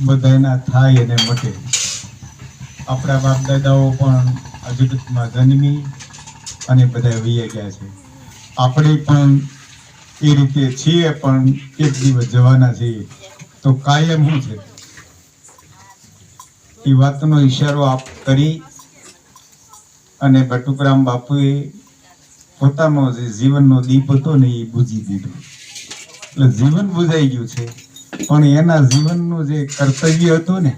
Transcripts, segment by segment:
બધાના થાય અને મટે. આપણા બાપ દાદાઓ પણ અજગતમાં જગતમાં જન્મી અને બધા વૈયા ગયા છે. આપણે પણ એ રીતે છીએ, પણ એક દિવસ જવાના છીએ. તો કાયમ શું છે? એ વાતનો ઈશારો આપ કરી અને બટુકરામ બાપુએ પોતાનો જે જીવનનો દીપ હતો ને એ બુજી દીધો. એટલે જીવન બુજાઈ ગયું છે. પણ એના જીવનનું જે કર્તવ્ય હતું ને,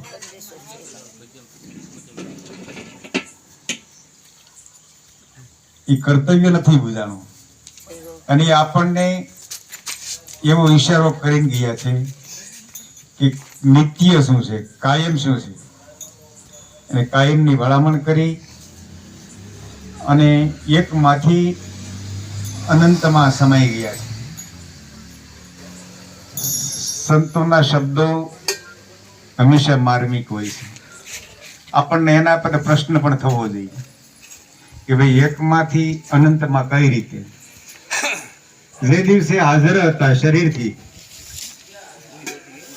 એ કર્તવ્ય નથી બુજાણું. અને આપણને એવો ઈશારો કરીને ગયા છે કે નિત્ય શું છે, કાયમ શું છે. અને કાયમની ભલામણ કરી અને એકમાંથી અનંતમાં સમાઈ ગયા છે. સંતોના શબ્દો હંમેશા માર્મિક હોય છે. આપણને એના પર પ્રશ્ન પણ થવો જોઈએ કે ભાઈ એકમાંથી અનંતમાં કઈ રીતે? જે દિવસે હાજર હતા શરીરથી,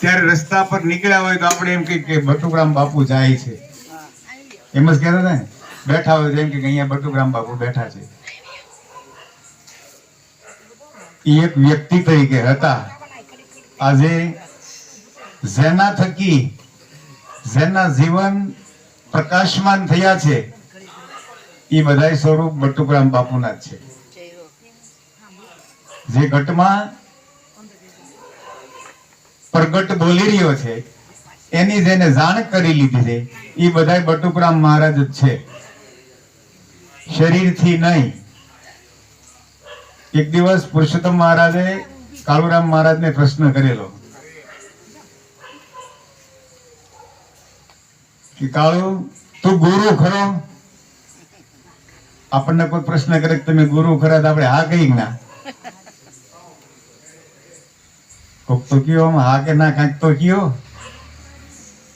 ત્યારે રસ્તા પર નીકળ્યા હોય તો આપણે એમ કહીએ કે બટુગ્રામ બાપુ જાય છે. એમ જ કહેતા હતા ને? બેઠા હોય તો એમ કે અહીંયા બટુગ્રામ બાપુ બેઠા છે. એ એક વ્યક્તિ તરીકે હતા. આજે જેના થકી જેના જીવન પ્રકાશમાન થયા છે. એ બધા સ્વરૂપ બટુકરામ બાપુના છે. જે ઘટમાં પ્રગટ બોલી રહ્યો છે, એની જેને જાણ કરી લીધી છે એ બધા બટુકરામ મહારાજ જ છે. શરીરથી નહીં. એક દિવસ પુરુષોત્તમ મહારાજે કાળુરામ મહારાજને પ્રશ્ન કરેલો કે કાળુ, તું ગુરુ ખરો? આપણને કોઈ પ્રશ્ન કરે કે તમે ગુરુ ખરા તો આપણે હા કહી ના? કોક તો કયો હા કે ના કાંઈક તો કયો?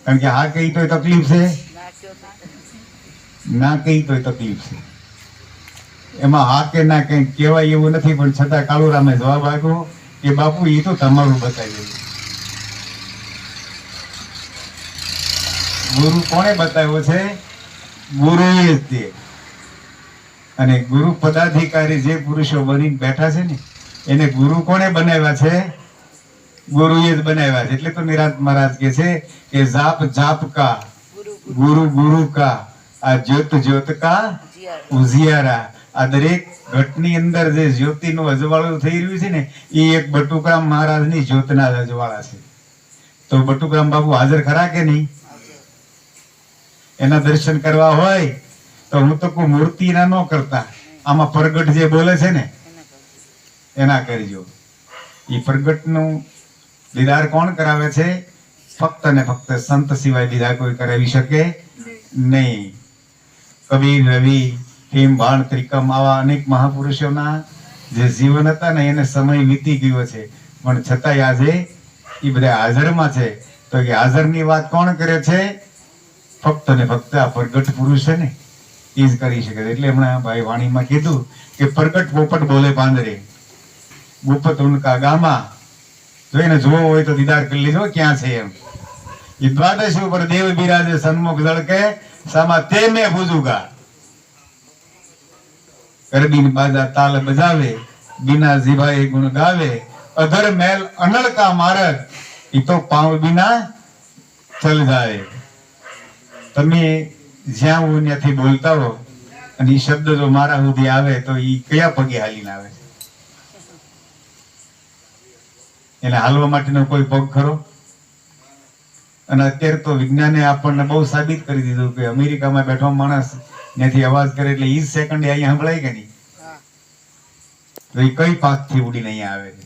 કારણ કે હા કહી તો તકલીફ છે? ના કહી તો તકલીફ છે. એમાં હા કે ના કંઈ કહેવાય એવું નથી, પણ છતાં કાળુરામે જવાબ આપ્યો. કે બાપુ એ તો તમારું બતાવ્યું ગુરુ કોણે બતાવ્યો છે? ગુરુએ જ તે. અને ગુરુ પદાધિકારી જે પુરુષો બની બેઠા છે ને એને ગુરુ કોણે બનાવ્યા છે? ગુરુએ જ બનાવ્યા છે. એટલે તો નિરાંત મહારાજ કે છે કે જાપ જાપ કા ગુરુ ગુરુ. કા આ જ્યોત જ્યોત કા ઉજિયારા. આ દરેક ઘટની અંદર જે જ્યોતિનું અજવાળું થઈ રહ્યું છે ને એ એક બટુકરામ મહારાજની જ્યોતના જ અજવાળા છે. તો બટુકરામ બાપુ હાજર ખરા કે નહીં? એના દર્શન કરવા હોય તો હું તો કોઈ મૂર્તિના ન કરતા. આમાં પ્રગટ જે બોલે છે ને એના કરજો. એ પ્રગટનું દીદાર કોણ કરાવે છે? ફક્ત ને ફક્ત સંત સિવાય બીજા કોઈ કરાવી શકે નહીં. કબીર રવિ હિમ, બાણ, ત્રિકમ આવા અનેક મહાપુરુષોના જે જીવન હતા ને, એને સમય વીતી ગયો છે. પણ છતાંય આજે એ બધા હાજરમાં છે. તો કે હાજરની વાત કોણ કરે છે? ફક્ત ને ફક્ત આ પ્રગટ પુરુષ છે ને એ જ કરી શકે એટલે હમણાં ભાઈ વાણીમાં કીધું કે પ્રગટ પોપટ બોલે પાંદરે. ગુપત ઉનકા ગામા જો એને જોવો હોય તો દીદાર કરી લીધો ક્યાં છે એમ. એ દ્વાદશ ઉપર દેવ બિરાજે સન્મુખ ધળકે સામા તે મેં ભૂજુગા. કરબીન બાજા તાલ બજાવે, બિના જીભાઈ ગુણ ગાવે, અધર મેલ અનળકા મારગ ઈ તો પાવ બિના ચલ જાય. તમે જ્યાં હું ત્યાંથી બોલતા હો, અને એ શબ્દ જો મારા સુધી આવે તો એ કયા પગે હાલીને આવે એને હાલવા માટેનો કોઈ પગ ખરો? અને અત્યારે તો વિજ્ઞાને આપણને બહુ સાબિત કરી દીધું કે અમેરિકામાં બેઠો માણસ ત્યાંથી અવાજ કરે એટલે ઈ સેકન્ડ અહીંયા સંભળાય કે નહીં? તો એ કઈ પાકથી ઉડીને અહીંયા આવે છે?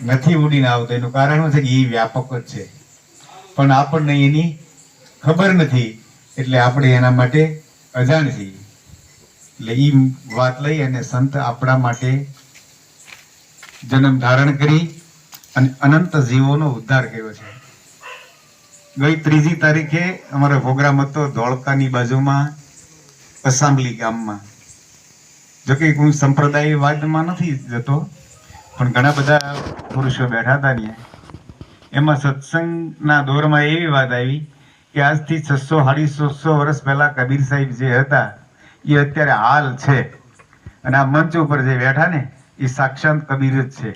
નથી ઉડીને આવતો. એનું કારણ છે કે એ વ્યાપક જ છે. પણ આપણને એની ખબર નથી. એટલે આપણે એના માટે અજાણ છીએ. એટલે એ વાત લઈ અને સંત આપણા માટે જન્મ ધારણ કરી અને અનંત જીવોનો ઉદ્ધાર કર્યો છે. ગઈ ત્રીજી તારીખે અમારો પ્રોગ્રામ હતો ધોળકાની બાજુમાં અસાંબલી ગામમાં. જોકે હું સંપ્રદાયવાદમાં નથી જતો, પણ ઘણા બધા પુરુષો બેઠા હતા ત્યાં. એમાં સત્સંગના દોરમાં એવી વાત આવી કે આજથી છસો સાડીસો વર્ષ પહેલાં કબીર સાહેબ જે હતા, એ અત્યારે હાલ છે. અને આ મંચ ઉપર જે બેઠા ને, એ સાક્ષાત કબીર જ છે.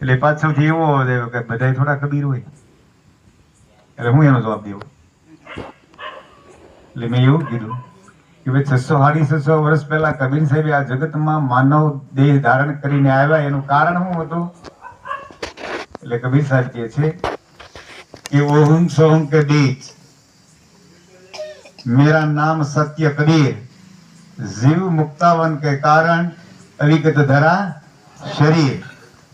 એટલે પાછળથી એવો કે બધાય થોડા કબીર હોય. એટલે હું એનો જવાબ દેવો એટલે મેં એવું કીધું કે ભાઈ છસો સાડી છસો વર્ષ પહેલા કબીર સાહેબ આ જગતમાં માનવ દેહ ધારણ કરીને આવ્યા એનું કારણ શું હતું એટલે કબીર સાહેબ કહે છે કે ઓહુમ સોહમ કે મેરા નામ સત્ય કબીર જીવ મુક્તાવન કે કારણ અવિગત ધરા શરીર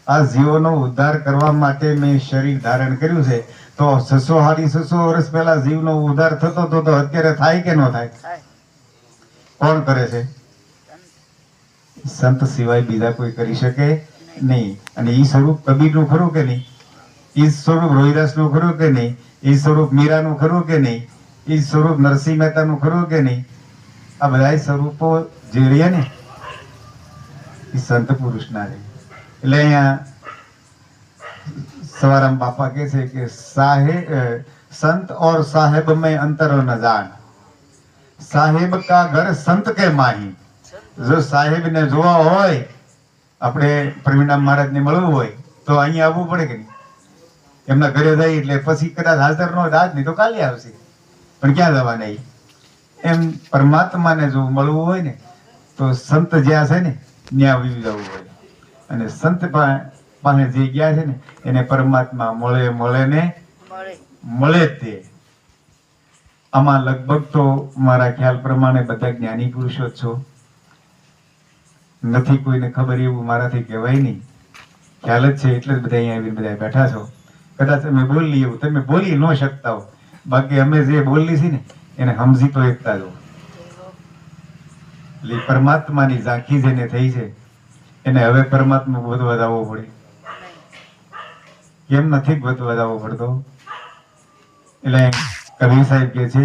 આ જીવોનો ઉદ્ધાર કરવા માટે મેં શરીર ધારણ કર્યું છે તો છસો હારી છસો વર્ષ પહેલા જીવનો ઉદ્ધાર થતો હતો તો અત્યારે થાય કે ન થાય? કોણ કરે છે? સંત સિવાય બીજા કોઈ કરી શકે નહીં. અને ઈ સ્વરૂપ કબીરનું ખરું કે નહીં? ઈ સ્વરૂપ રોહિદાસનું ખરું કે નહીં? ઈ સ્વરૂપ મીરાનું ખરું કે નહીં? ઈ સ્વરૂપ નરસિંહ મહેતાનું ખરું કે નહીં? આ બધા સ્વરૂપો જે રહ્યા ને એ સંત પુરુષના રહે એટલે અહીંયા સવારામ બાપા કહે છે કે સાહેબ સંત ઓર સાહેબ મેં અંતર ન જાણ સાહેબ કા ઘર સંત કે માહી જો સાહેબ ને જોવા હોય આપણે પ્રવીણામ મહારાજ ને મળવું હોય તો અહીંયા આવવું પડે કે નહીં એમના ઘરે જઈ એટલે પછી કદાચ હાજર નો રાજ નહીં તો કાલે આવશે. પણ ક્યાં જવા નહીં એમ પરમાત્માને જો મળવું હોય ને, તો સંત જ્યાં છે ને, ત્યાં જવું હોય. અને સંત પા- પાસે જે ગયા છે ને એને પરમાત્મા મળે મળે ને મળે. તે. આમાં લગભગ તો મારા ખ્યાલ પ્રમાણે બધા જ્ઞાની પુરુષો જ છો. નથી કોઈને ખબર એવું મારાથી કહેવાય નહીં. ખ્યાલ જ છે એટલે જ બધા અહીંયા આવીને બધા બેઠા છો. કદાચ અમે બોલી એવું તમે બોલી ન શકતા હો. બાકી અમે જે બોલી છે ને એને સમજી તો એકતા જ એટલે પરમાત્માની ઝાંખી જેને થઈ છે એને હવે પરમાત્મા બોધવા જવો પડે. કેમ નથી બતાવવો પડતો? એટલે કબીર સાહેબ કે છે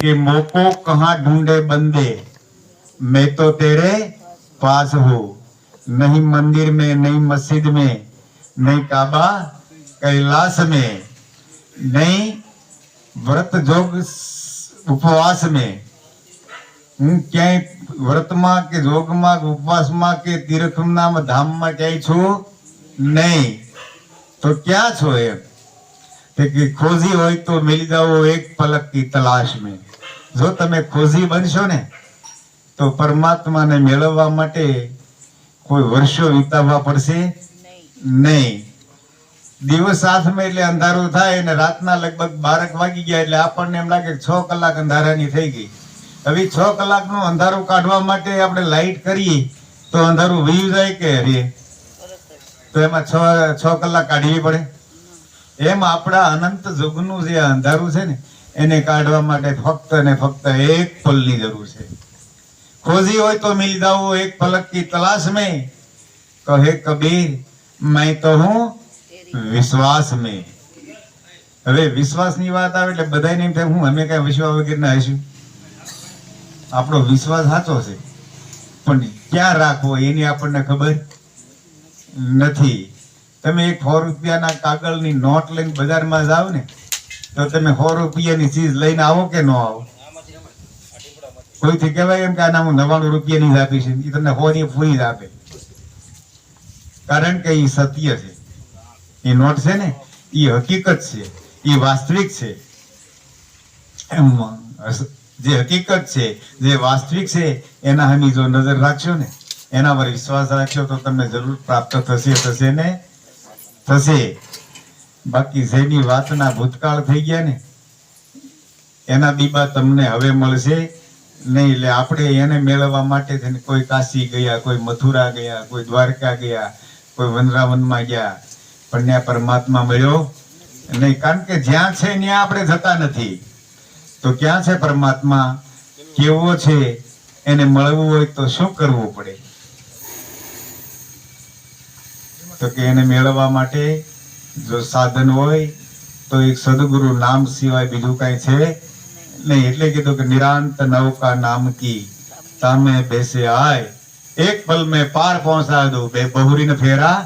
કે મોકો કહા ઢુંડે બંદે, મેં તો તેરે પાસ હું. નહીં મંદિર મેં, નહીં મસ્જિદ મેં, નહીં કાબા કૈલાસ में नहीं વ્રત જોગ ઉપવાસ મેં. હું ક્યાંય વ્રતમાં કે જોગમાં ઉપવાસમાં કે તીર્થમાં ધામમાં જાય છું? નહીં. તો ક્યાં છો એમ કે ખોજી હોય તો મિલી જાઓ એક પલક કી તલાશ में જો તમે ખોજી બનશો ને, તો પરમાત્માને મેળવવા માટે કોઈ વર્ષો વિતાવવા પડશે નહીં. દિવસ હાથમાં એટલે અંધારું થાય અને રાતના લગભગ બારક વાગી ગયા એટલે આપણને એમ લાગે છ કલાક અંધારાની થઈ ગઈ. હવે છ કલાકનું અંધારું કાઢવા માટે આપણે લાઈટ કરીએ તો અંધારું વયું જાય કે રે તરત જ તો એમાં છ છ કલાક કાઢવી પડે. એમ આપણા અનંત જુગનું જે અંધારું છે ને, એને કાઢવા માટે ફક્ત ને ફક્ત એક પલની જરૂર છે. ખોજી હોય તો મિલ જાઓ એક પલક કી તલાશ મેં. તો કહે કબીર, મેં તો હું વિશ્વાસ મેં. હવે વિશ્વાસની વાત આવે એટલે બધાય એમ થાય, હું, અમે કાંઈ વિશ્વાસ વગેરે ના હશું આપણો વિશ્વાસ સાચો છે. પણ ક્યાં રાખવો, એની આપણને ખબર? નથી. તમે એક સો રૂપિયાના કાગળની નોટ લઈને બજારમાં જાઓ ને, તો તમે સો રૂપિયાની ચીજ લઈને આવો કે ન આવો? કોઈથી કહેવાય એમ કે આના હું નવાણું રૂપિયાની જ આપીશ એ તમને સો ની પૂરી જ આપે. કારણ કે એ સત્ય છે. એ નોટ છે ને એ હકીકત છે. એ વાસ્તવિક છે. એમ, જે હકીકત છે, જે વાસ્તવિક છે, એના હમી જો નજર રાખશો ને એના પર વિશ્વાસ રાખશો તો તમને જરૂર પ્રાપ્ત થશે થશે ને? થશે. બાકી જેની વાતના ભૂતકાળ થઈ ગયા ને, એના દીબા તમને હવે મળશે. નહીં એટલે આપણે એને મેળવવા માટે થઈને કોઈ કાશી ગયા, કોઈ મથુરા ગયા, કોઈ દ્વારકા ગયા, કોઈ વનરાવનમાં ગયા. પણ ત્યાં પરમાત્મા મળ્યો નહીં. કારણ કે જ્યાં છે ત્યાં આપણે જતા નથી. તો ક્યાં છે પરમાત્મા? કેવો છે? એને મળવું હોય તો શું કરવું પડે? તો કે એને મેળવવા માટે જો સાધન હોય, તો એક સદગુરુ નામ સિવાય બીજું કઈ છે નહીં. એટલે કીધું કે નિરાંત નૌકા નામ કી તમે બેસે આય. એક પલ મેં પાર પહોંચા દઉં બે બહુરીને ફેરા.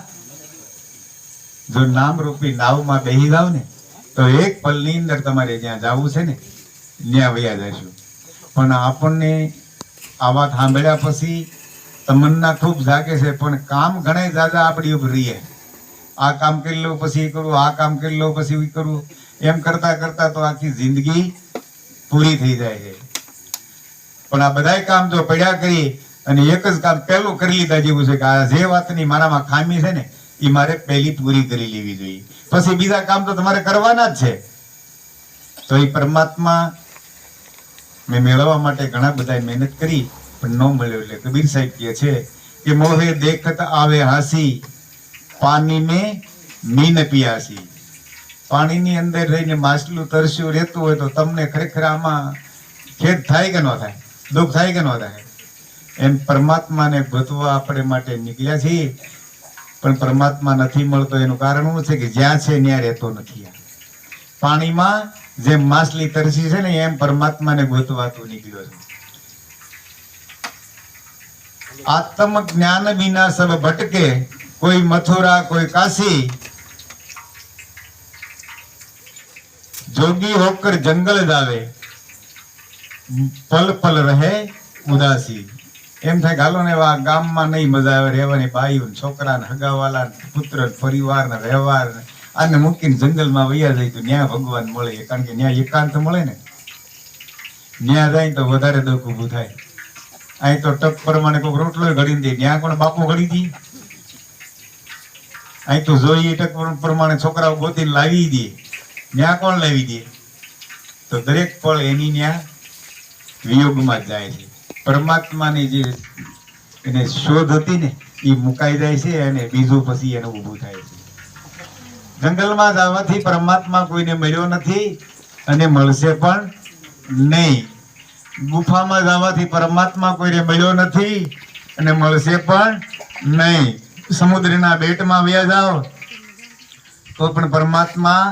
જો નામ રૂપી નાવમાં બેહી જાવ ને, તો એક પલની અંદર તમારે જ્યાં જવું છે ને, ત્યાં વયા જશું પણ આપણને આ વાત સાંભળ્યા પછી તમન્ના ખૂબ જાગે છે, પણ કામ ઘણા જાજા આપણી ઉપર રહીએ. આ કામ કરી લો, પછી એ કરું, આ કામ કરી લો, પછી ઈ કરું. એમ કરતા કરતા તો આખી જિંદગી પૂરી થઈ જાય છે. પણ આ બધાય કામ જો પડ્યા કરી અને એક જ કામ પહેલું કરી લીધા જેવું છે કે આ જે વાતની મારામાં ખામી છે ને, એ મારે પહેલી પૂરી કરી લેવી જોઈએ. પછી બીજા કામ તો તમારે કરવાના જ છે. તો એ પરમાત્મા મેં મેળવવા માટે ઘણા બધા મહેનત કરી પણ ન મળ્યો એટલે કબીર સાહેબ કહે છે કે મોહે દેખત આવે હાસી પાણી મેં મીન પિયાસી. પાણીની અંદર રહીને માછલું તરસ્યું રહેતું હોય તો તમને ખરેખર આમાં ખેદ થાય કે ન થાય? દુઃખ થાય કે ન થાય? એમ પરમાત્માને ગોતવા આપણે માટે નીકળ્યા છીએ, પણ પરમાત્મા નથી મળતો. એનું કારણ શું છે કે જ્યાં છે ત્યાં રહેતો નથી આ. પાણીમાં જેમ માછલી તરસી છે ને એમ પરમાત્માને ગોતવા તું નીકળ્યો છે. આત્મ જ્ઞાન વિના સબ ભટકે કોઈ મથુરા, કોઈ કાશી. જોગી હોકર જંગલ દાવે પલ પલ રહે ઉદાસી. એમ થાય ગાલો ને આ ગામમાં નહીં મજા આવે, રહેવાની બાઈઓ ને છોકરા ને હગાવાલા પુત્ર ને પરિવાર ને વ્યવહાર આને મૂકીને જંગલમાં વૈયા જાય તો ન્યા ભગવાન મળે. કારણ કે ન્યા એકાંત મળે ને. ન્યા જાય તો વધારે દુઃખ ઊભું થાય. અહીં તો ટક પ્રમાણે કોઈક રોટલો ઘડી દે. ત્યાં કોણ બાપુ ઘડી દી? અહીં તો જોઈએ ટક પ્રમાણે છોકરાઓ ગોતીને લાવી દે. ત્યાં કોણ લાવી દે? તો દરેક પળ એની ત્યાં વિયોગમાં જાય છે. પરમાત્માની જે એને શોધ હતી ને, એ મુકાઈ જાય છે અને બીજું પછી એને ઊભું થાય છે. જંગલમાં જવાથી પરમાત્મા કોઈને મળ્યો નથી અને મળશે પણ નહીં. ગુફામાં જવાથી પરમાત્મા કોઈને મળ્યો નથી અને મળશે પણ નહીં. સમુદ્રના બેટમાં વ્યા જાઓ, તો પણ પરમાત્મા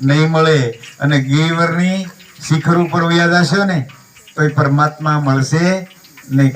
નહીં મળે અને ગીવરની શિખર ઉપર વ્યા જશો ને તો એ પરમાત્મા મળશે નહીં.